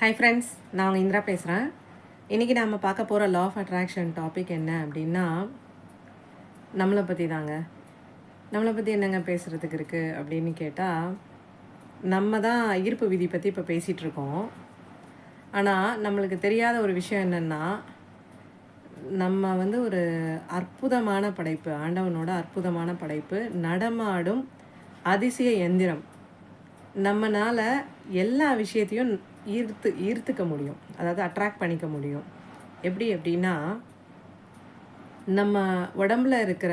Hi friends நான் உங்கள் இந்திரா பேசுகிறேன் இன்றைக்கி நாம் பார்க்க போகிற லா ஆஃப் அட்ராக்ஷன் டாபிக் என்ன அப்படின்னா நம்மளை பற்றி தாங்க. நம்மளை பற்றி என்னங்க பேசுகிறதுக்கு இருக்குது அப்படின்னு கேட்டால் நம்ம தான் ஈர்ப்பு விதி பற்றி இப்போ பேசிகிட்ருக்கோம் ஆனால் நம்மளுக்கு தெரியாத ஒரு விஷயம் என்னென்னா நம்ம வந்து ஒரு அற்புதமான படைப்பு ஆண்டவனோட அற்புதமான படைப்பு நடமாடும் அதிசய எந்திரம். நம்மனால் எல்லா விஷயத்தையும் ஈர்த்து ஈர்த்துக்க முடியும். அதாவது அட்ராக்ட் பண்ணிக்க முடியும். எப்படி அப்படின்னா நம்ம உடம்புல இருக்கிற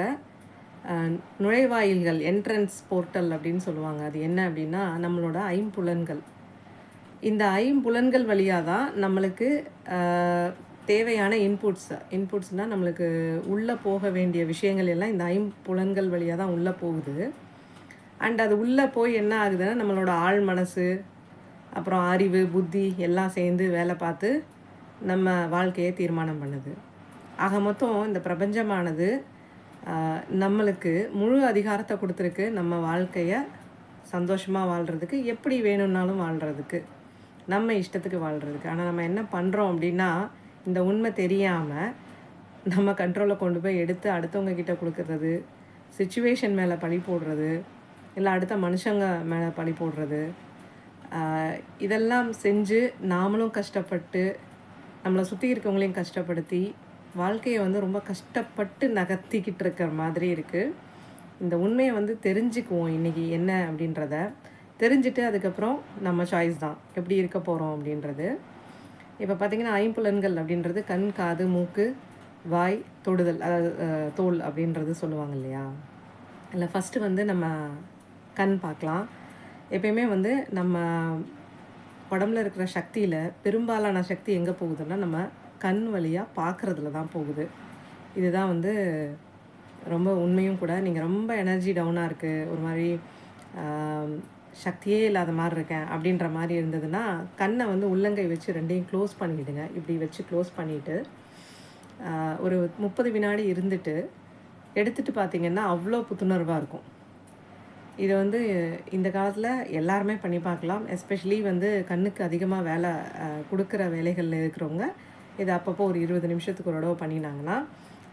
நுழைவாயில்கள் என்ட்ரன்ஸ் போர்ட்டல் அப்படின்னு சொல்லுவாங்க. அது என்ன அப்படின்னா நம்மளோட ஐம்புலன்கள். இந்த ஐம்புலன்கள் வழியாக தான் நம்மளுக்கு தேவையான இன்புட்ஸ் இன்புட்ஸ்னால் நம்மளுக்கு உள்ளே போக வேண்டிய விஷயங்கள் எல்லாம் இந்த ஐம்புலன்கள் வழியாக தான் உள்ளே போகுது. அண்ட் அது உள்ளே போய் என்ன ஆகுதுன்னா நம்மளோட ஆழ் மனசு அப்புறம் அறிவு புத்தி எல்லாம் சேர்ந்து வேலை பார்த்து நம்ம வாழ்க்கையை தீர்மானம் பண்ணுது. ஆக மொத்தம் இந்த பிரபஞ்சமானது நம்மளுக்கு முழு அதிகாரத்தை கொடுத்துருக்கு. நம்ம வாழ்க்கையை சந்தோஷமாக வாழ்கிறதுக்கு எப்படி வேணும்னாலும் வாழ்கிறதுக்கு நம்ம இஷ்டத்துக்கு வாழ்கிறதுக்கு ஆனால் நம்ம என்ன பண்ணுறோம் அப்படின்னா இந்த உண்மை தெரியாமல் நம்ம கண்ட்ரோலில் கொண்டு போய் எடுத்து அடுத்தவங்க கிட்ட கொடுக்கறது சுச்சுவேஷன் மேலே பழி போடுறது இல்லை அடுத்த மனுஷங்க மேலே பழி போடுறது இதெல்லாம் செஞ்சு நாமளும் கஷ்டப்பட்டு நம்மளை சுற்றி இருக்கவங்களையும் கஷ்டப்படுத்தி வாழ்க்கையை வந்து ரொம்ப கஷ்டப்பட்டு நகர்த்திக்கிட்டு இருக்கிற மாதிரி இருக்குது இந்த உண்மையை வந்து தெரிஞ்சுக்குவோம் இன்றைக்கி என்ன அப்படின்றத. தெரிஞ்சுட்டு அதுக்கப்புறம் நம்ம சாய்ஸ் தான். எப்படி இருக்க போகிறோம் அப்படின்றது. இப்போ பார்த்திங்கன்னா ஐம்புலன்கள் அப்படின்றது கண் காது மூக்கு வாய் தொடுதல் அதாவது தோல் அப்படின்றது சொல்லுவாங்க இல்லையா? இல்லை ஃபஸ்ட்டு வந்து நம்ம கண் பார்க்கலாம். எப்பயுமே வந்து நம்ம உடம்புல இருக்கிற சக்தியில் பெரும்பாலான சக்தி எங்கே போகுதுன்னா நம்ம கண் வழியாக பார்க்குறதுல தான் போகுது. இதுதான் வந்து ரொம்ப உண்மையும் கூட. நீங்கள் ரொம்ப எனர்ஜி டவுனாக இருக்குது ஒரு மாதிரி சக்தியே இல்லாத மாதிரி இருக்கேன் அப்படின்ற மாதிரி இருந்ததுன்னா கண்ணை வந்து உள்ளங்கை வச்சு ரெண்டையும் க்ளோஸ் பண்ணிவிடுங்க இப்படி வச்சு க்ளோஸ் பண்ணிவிட்டு ஒரு முப்பது வினாடி இருந்துட்டு எடுத்துகிட்டு பார்த்தீங்கன்னா அவ்வளோ புத்துணர்வாக இருக்கும். இதை வந்து இந்த காலத்தில் எல்லாருமே பண்ணி பார்க்கலாம். எஸ்பெஷலி வந்து கண்ணுக்கு அதிகமாக வேலை கொடுக்குற வேலைகளில் இருக்கிறவங்க இதை அப்பப்போ ஒரு இருபது நிமிஷத்துக்கு ஒரு தடவை பண்ணினாங்கன்னா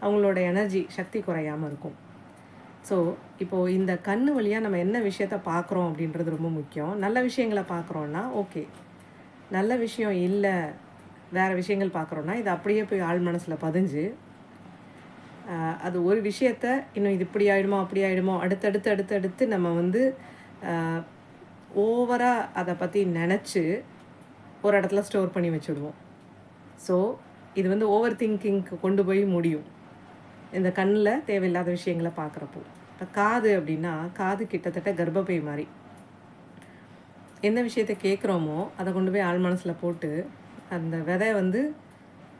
அவங்களோட எனர்ஜி சக்தி குறையாமல் இருக்கும். ஸோ இப்போது இந்த கண் வழியாக நம்ம என்ன விஷயத்த பார்க்குறோம் அப்படின்றது ரொம்ப முக்கியம். நல்ல விஷயங்களை பார்க்குறோன்னா ஓகே நல்ல விஷயம் இல்லை வேறு விஷயங்கள் பார்க்குறோன்னா இது அப்படியே போய் ஆழ் மனசில் பதிஞ்சு அது ஒரு விஷயத்த இன்னும் இது இப்படி ஆகிடுமோ அப்படி ஆயிடுமோ அடுத்தடுத்து அடுத்தடுத்து நம்ம வந்து ஓவராக அதை பற்றி நினச்சி ஒரு இடத்துல ஸ்டோர் பண்ணி வச்சுடுவோம். ஸோ இது வந்து ஓவர் திங்கிங்க்கு கொண்டு போய் முடியும். இந்த கண்ணில் தேவையில்லாத விஷயங்களை பார்க்குறப்போ இப்போ காது அப்படின்னா காது கிட்டத்தட்ட கர்ப்பப்பை மாதிரி எந்த விஷயத்தை கேட்குறோமோ அதை கொண்டு போய் ஆள் மனசில் போட்டு அந்த விதை வந்து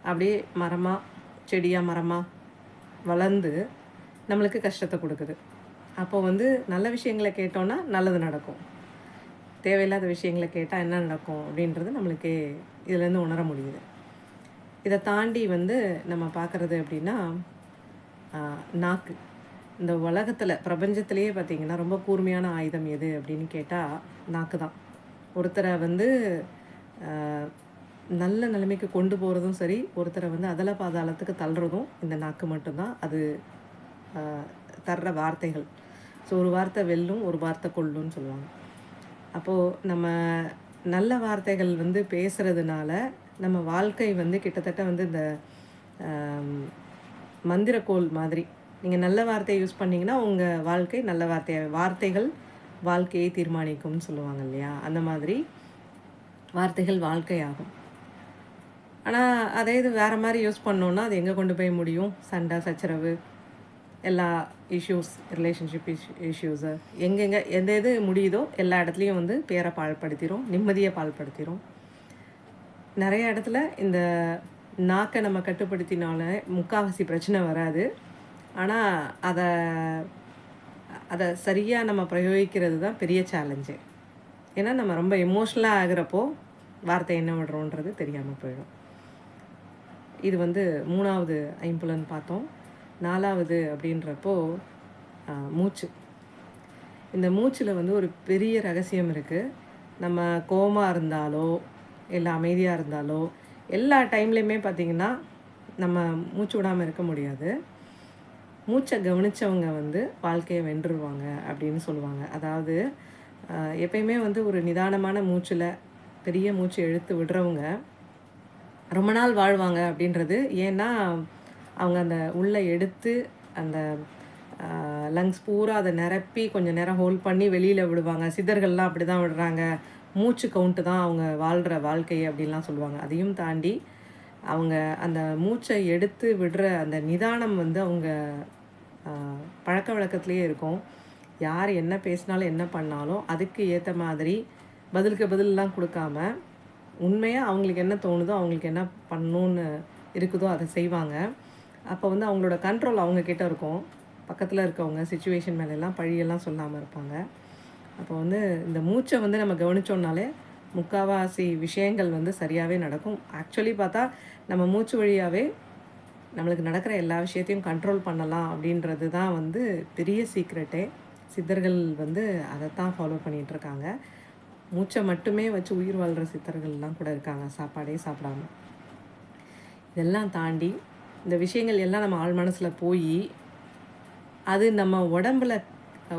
அப்படியே மரமாக செடியாக மரமாக வளர்ந்து நம்மளுக்கு கஷ்டத்தை கொடுக்குது. அப்போ வந்து நல்ல விஷயங்களை கேட்டோன்னா நல்லது நடக்கும். தேவையில்லாத விஷயங்களை கேட்டால் என்ன நடக்கும் அப்படின்றது நம்மளுக்கே இதுலேருந்து உணர முடியுது. இதை தாண்டி வந்து நம்ம பார்க்குறது அப்படின்னா நாக்கு. இந்த உலகத்தில் பிரபஞ்சத்திலேயே பார்த்திங்கன்னா ரொம்ப கூர்மையான ஆயுதம் எது அப்படின்னு கேட்டால் நாக்கு தான் ஒருத்தரை வந்து நல்ல நிலைமைக்கு கொண்டு போகிறதும் சரி ஒருத்தரை வந்து அதல பாதாளத்துக்கு தள்ளுறதும் இந்த நாக்கு மட்டும்தான். அது தர்ற வார்த்தைகள். ஸோ ஒரு வார்த்தை வெல்லும் ஒரு வார்த்தை கொல்லும்னு சொல்லுவாங்க. அப்போது நம்ம நல்ல வார்த்தைகள் வந்து பேசுகிறதுனால நம்ம வாழ்க்கை வந்து கிட்டத்தட்ட வந்து இந்த மந்திரக்கோள் மாதிரி. நீங்கள் நல்ல வார்த்தையை யூஸ் பண்ணிங்கன்னா உங்கள் வாழ்க்கை நல்ல வார்த்தையை வார்த்தைகள் வாழ்க்கையை தீர்மானிக்கும்னு சொல்லுவாங்க இல்லையா? அந்த மாதிரி வார்த்தைகள் வாழ்க்கையாகும். ஆனால் அதே இது வேறு மாதிரி யூஸ் பண்ணோன்னா அது எங்கே கொண்டு போய் முடியும்? சண்டை சச்சரவு எல்லா இஷ்யூஸ் ரிலேஷன்ஷிப் இஷ்யூ இஷ்யூஸு எங்கெங்கே எந்த எது முடியுதோ எல்லா இடத்துலையும் வந்து பேரை பாழ்படுத்திடும் நிம்மதியை பாழ்படுத்திடும் நிறைய இடத்துல இந்த நாக்கை நம்ம கட்டுப்படுத்தினால முக்காவாசி பிரச்சனை வராது. ஆனால் அதை அதை சரியாக நம்ம பிரயோகிக்கிறது தான் பெரிய சேலஞ்சு ஏன்னா நம்ம ரொம்ப எமோஷ்னலாக ஆகிறப்போ வார்த்தை என்ன விடுறோன்றது தெரியாமல் போயிடும். இது வந்து மூணாவது ஐம்புலன் பார்த்தோம். நாலாவது அப்படின்றப்போ மூச்சு. இந்த மூச்சில் வந்து ஒரு பெரிய ரகசியம் இருக்குது நம்ம கோமாக இருந்தாலோ இல்லை அமைதியாக இருந்தாலோ எல்லா டைம்லேயுமே பார்த்திங்கன்னா நம்ம மூச்சு விடாமல் இருக்க முடியாது. மூச்சை கவனித்தவங்க வந்து வாழ்க்கையை வென்றுருவாங்க அப்படின்னு சொல்லுவாங்க. அதாவது எப்பயுமே வந்து ஒரு நிதானமான மூச்சில் பெரிய மூச்சு இழுத்து விடுறவங்க ரொம்ப நாள் வாழ்வாங்க அப்படின்றது. ஏன்னா அவங்க அந்த உள்ளே எடுத்து அந்த லங்ஸ் பூரா அதை நிரப்பி கொஞ்சம் நேரம் ஹோல்ட் பண்ணி வெளியில் விடுவாங்க. சிதர்கள்லாம் அப்படி தான் விடுறாங்க. மூச்சு கவுண்ட்டு தான் அவங்க வாழ்கிற வாழ்க்கை அப்படின்லாம் சொல்லுவாங்க. அதையும் தாண்டி அவங்க அந்த மூச்சை எடுத்து விடுற அந்த நிதானம் வந்து அவங்க பழக்க வழக்கத்துலேயே இருக்கும். யார் என்ன பேசினாலும் என்ன பண்ணாலும் அதுக்கு ஏற்ற மாதிரி பதிலுக்கு பதிலெலாம் கொடுக்காம உண்மையாக அவங்களுக்கு என்ன தோணுதோ அவங்களுக்கு என்ன பண்ணணுன்னு இருக்குதோ அதை செய்வாங்க. அப்போ வந்து அவங்களோட கண்ட்ரோல் அவங்கக்கிட்ட இருக்கும். பக்கத்தில் இருக்கவங்க சுச்சுவேஷன் மேலெல்லாம் பழியெல்லாம் சொல்லாமல் இருப்பாங்க. அப்போ வந்து இந்த மூச்சை வந்து நம்ம கவனித்தோம்னாலே முக்காவாசி விஷயங்கள் வந்து சரியாகவே நடக்கும். ஆக்சுவலி பார்த்தா நம்ம மூச்சு வழியாகவே நம்மளுக்கு நடக்கிற எல்லா விஷயத்தையும் கண்ட்ரோல் பண்ணலாம் அப்படின்றது தான் வந்து பெரிய சீக்ரெட்டே சித்தர்கள் வந்து அதைத்தான் ஃபாலோ பண்ணிகிட்டு இருக்காங்க. மூச்சை மட்டுமே வச்சு உயிர் வாழ்கிற சித்தர்கள்லாம் கூட இருக்காங்க. சாப்பாடே சாப்பிடாம. இதெல்லாம் தாண்டி இந்த விஷயங்கள் எல்லாம் நம்ம ஆள் மனசில் போய் அது நம்ம உடம்புல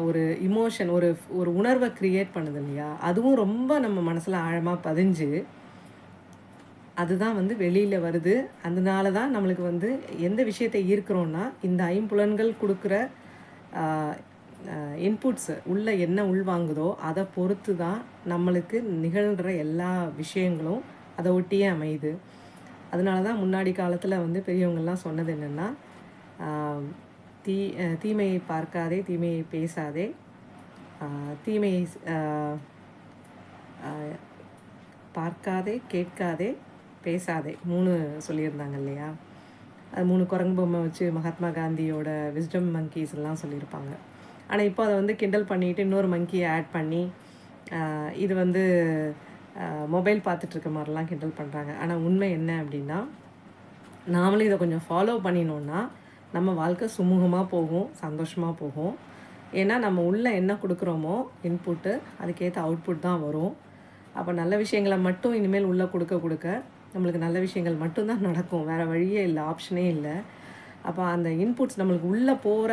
ஒரு இமோஷன் ஒரு ஒரு உணர்வை க்ரியேட் பண்ணுது இல்லையா? அதுவும் ரொம்ப நம்ம மனசில் ஆழமாக பதிஞ்சு அதுதான் வந்து வெளியில் வருது. அதனால தான் நம்மளுக்கு வந்து எந்த விஷயத்தை ஈர்க்கிறோன்னா இந்த ஐம்புலன்கள் கொடுக்குற இன்புட்ஸு உள்ளே என்ன உள்வாங்குதோ அதை பொறுத்து தான் நம்மளுக்கு நிகழ்கிற எல்லா விஷயங்களும் அதை ஒட்டியே அமையுது. அதனால தான் முன்னாடி காலத்தில் வந்து பெரியவங்கள்லாம் சொன்னது என்னென்னா தீ தீமையை பார்க்காதே தீமையை பேசாதே. தீமையை பார்க்காதே கேட்காதே பேசாதே. மூணு சொல்லியிருந்தாங்க இல்லையா? அது மூணு குரங்கு பொம்மை வச்சு மகாத்மா காந்தியோட விஸ்டம் மங்கீஸ் எல்லாம் சொல்லியிருப்பாங்க. ஆனால் இப்போ அதை வந்து கிண்டல் பண்ணிட்டு இன்னொரு மங்கியை ஆட் பண்ணி இது வந்து மொபைல் பார்த்துட்ருக்க மாதிரிலாம் கிண்டல் பண்ணுறாங்க ஆனால் உண்மை என்ன அப்படின்னா நாமளும் இதை கொஞ்சம் ஃபாலோ பண்ணினோன்னா நம்ம வாழ்க்கை சுமூகமாக போகும் சந்தோஷமாக போகும். ஏன்னா நம்ம உள்ளே என்ன கொடுக்குறோமோ இன்புட்டு அதுக்கேற்ற அவுட்புட் தான் வரும். அப்போ நல்ல விஷயங்களை மட்டும் இனிமேல் உள்ளே கொடுக்க கொடுக்க நம்மளுக்கு நல்ல விஷயங்கள் மட்டும்தான் நடக்கும். வேறு வழியே இல்லை ஆப்ஷனே இல்லை. அப்போ அந்த இன்புட்ஸ் நம்மளுக்கு உள்ளே போகிற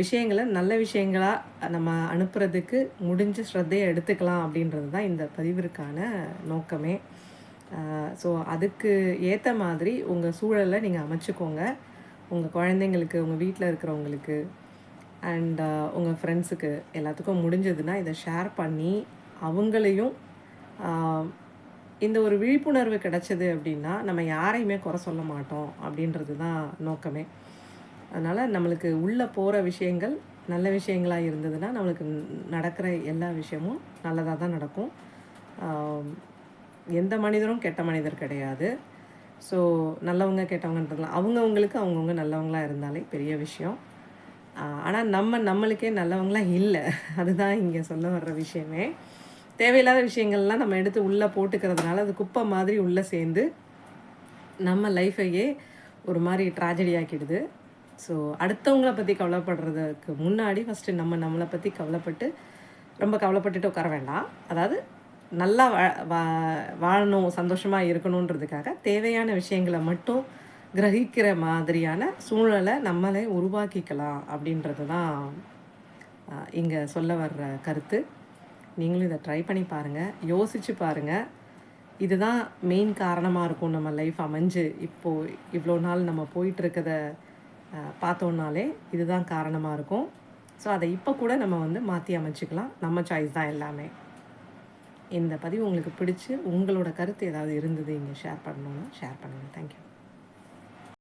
விஷயங்களை நல்ல விஷயங்களாக நம்ம அனுப்புகிறதுக்கு முடிஞ்ச ஸ்ரத்தையை எடுத்துக்கலாம் அப்படின்றது தான் இந்த பதிவிற்கான நோக்கமே. ஸோ அதுக்கு ஏற்ற மாதிரி உங்கள் சூழலை நீங்கள் அமைச்சுக்கோங்க. உங்கள் குழந்தைங்களுக்கு உங்கள் வீட்டில் இருக்கிறவங்களுக்கு அண்ட் உங்கள் ஃப்ரெண்ட்ஸுக்கு எல்லாத்துக்கும் முடிஞ்சதுன்னா இதை ஷேர் பண்ணி அவங்களையும் இந்த ஒரு விழிப்புணர்வு கிடைச்சது அப்படின்னா நம்ம யாரையுமே குறை சொல்ல மாட்டோம் அப்படின்றது தான் நோக்கமே. அதனால் நம்மளுக்கு உள்ளே போகிற விஷயங்கள் நல்ல விஷயங்களாக இருந்ததுன்னா நம்மளுக்கு நடக்கிற எல்லா விஷயமும் நல்லதாக தான் நடக்கும். எந்த மனிதரும் கெட்ட மனிதர் கிடையாது. ஸோ நல்லவங்க கெட்டவங்கன்றதுலாம் அவங்கவுங்களுக்கு அவங்கவுங்க நல்லவங்களாக இருந்தாலே பெரிய விஷயம். ஆனால் நம்ம நம்மளுக்கே நல்லவங்களா இல்லை. அதுதான் இங்கே சொல்ல வர்ற விஷயமே. தேவையில்லாத விஷயங்கள்லாம் நம்ம எடுத்து உள்ளே போட்டுக்கிறதுனால அது குப்பை மாதிரி உள்ளே சேர்ந்து நம்ம லைஃபையே ஒரு மாதிரி ட்ராஜடி ஆக்கிடுது. ஸோ அடுத்தவங்கள பற்றி கவலைப்படுறதுக்கு முன்னாடி ஃபஸ்ட்டு நம்ம நம்மளை பற்றி கவலைப்பட்டு ரொம்ப கவலைப்பட்டுட்டு உட்கார வேண்டாம். அதாவது நல்லா வா வா- வாழணும் சந்தோஷமாக இருக்கணுன்றதுக்காக தேவையான விஷயங்களை மட்டும் கிரகிக்கிற மாதிரியான சூழலை நம்மளே உருவாக்கிக்கலாம் அப்படின்றது தான் இங்கே சொல்ல வர்ற கருத்து. நீங்களும் இதை ட்ரை பண்ணி பாருங்கள் யோசித்து பாருங்கள் இதுதான் மெயின் காரணமாக இருக்கும் நம்ம லைஃப் அமைஞ்சு இப்போது இவ்வளோ நாள் நம்ம போயிட்டுருக்கத பார்த்தோன்னாலே இதுதான் காரணமாக இருக்கும். ஸோ அதை இப்போ கூட நம்ம வந்து மாற்றி அமைச்சிக்கலாம். நம்ம சாய்ஸ் தான் எல்லாமே. இந்த பதிவு உங்களுக்கு பிடிச்சி உங்களோட கருத்து ஏதாவது இருந்தது இங்கே ஷேர் பண்ணணுன்னா ஷேர் பண்ணுங்கள் தேங்க்யூ